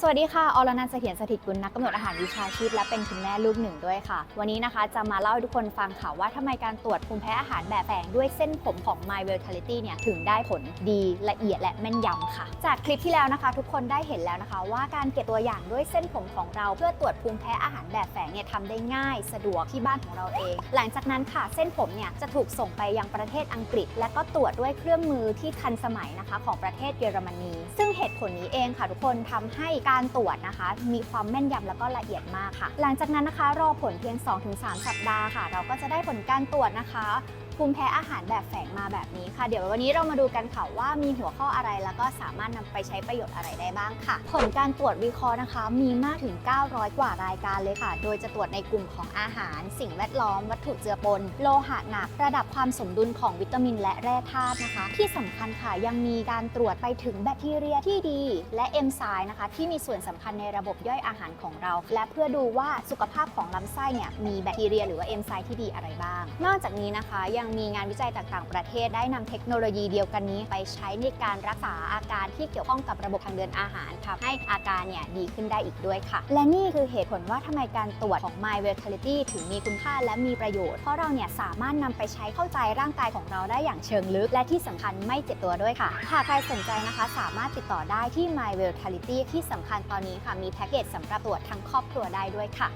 สวัสดีค่ะ อรนันท์เสถียรสถิตกุลนักกำหนดอาหารวิชาชีพและเป็นคุณแม่ลูกหนึ่งด้วยค่ะ วันนี้นะคะจะมาเล่าให้ทุกคนฟังค่ะว่าทำไมการตรวจภูมิแพ้อาหารแบบแฝงด้วยเส้นผมของ My Vitality เนี่ยถึงได้ผลดีละเอียดและแม่นยำค่ะ จากคลิปที่แล้วนะคะ ทุกคนได้เห็นแล้วนะคะ ว่าการเก็บตัวอย่างด้วยเส้นผมของเรา เพื่อตรวจภูมิแพ้อาหารแบบแฝงเนี่ยทำได้ง่าย สะดวกที่บ้านของเราเอง หลังจากนั้นค่ะเส้นผมเนี่ยจะถูกส่งไปยังประเทศอังกฤษ และก็ตรวจด้วยเครื่องมือที่ทันสมัยนะคะของประเทศเยอรมนี ซึ่งเหตุผลนี้เองค่ะทุกคนทำให้การตรวจนะคะ มีความแม่นยำแล้วก็ละเอียดมากค่ะ หลังจากนั้นนะคะ รอผลเพียง 2-3 สัปดาห์ค่ะ เราก็จะได้ผลการตรวจนะคะภูมิแพ้อาหารแบบแฝงมาแบบนี้ค่ะ เดี๋ยววันนี้เรามาดูกันค่ะว่ามีหัวข้ออะไรแล้วก็สามารถนำไปใช้ประโยชน์อะไรได้บ้างค่ะ ผลการตรวจวิเคราะห์นะคะ มีมากถึง 900 กว่ารายการเลยค่ะ โดยจะตรวจในกลุ่มของอาหาร สิ่งแวดล้อม วัตถุเจือปน โลหะหนัก ระดับความสมดุลของวิตามินและแร่ธาตุนะคะ ที่สำคัญค่ะยังมีการตรวจไปถึงแบคทีเรียที่ดี และเอนไซม์นะคะ ที่มีส่วนสำคัญในระบบย่อยอาหารของเรา และเพื่อดูว่าสุขภาพของลำไส้เนี่ยมีแบคทีเรีย หรือว่าเอนไซม์ที่ดีอะไรบ้าง นอกจากนี้นะคะยังมีงานวิจัยจากต่างประเทศได้นำเทคโนโลยีเดียวกันนี้ ไปใช้ในการรักษาอาการที่เกี่ยวข้องกับระบบทางเดินอาหารทำให้อาการเนี่ยดีขึ้นได้อีกด้วยค่ะ และนี่คือเหตุผลว่าทำไมการตรวจของ My Vitality ถึงมีคุณค่าและมีประโยชน์ เพราะเราเนี่ยสามารถนำไปใช้เข้าใจร่างกายของเราได้อย่างเชิงลึก และที่สำคัญไม่เจ็บตัวด้วยค่ะหากใครสนใจนะคะ สามารถติดต่อได้ที่ My Vitality ที่สำคัญตอนนี้ค่ะมีแพ็กเกจสำหรับตรวจทั้งครอบครัวได้ด้วยค่ะ